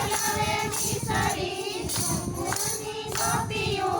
માખણ કોયલ આવે મિસરી સુકુની ગોપીઓ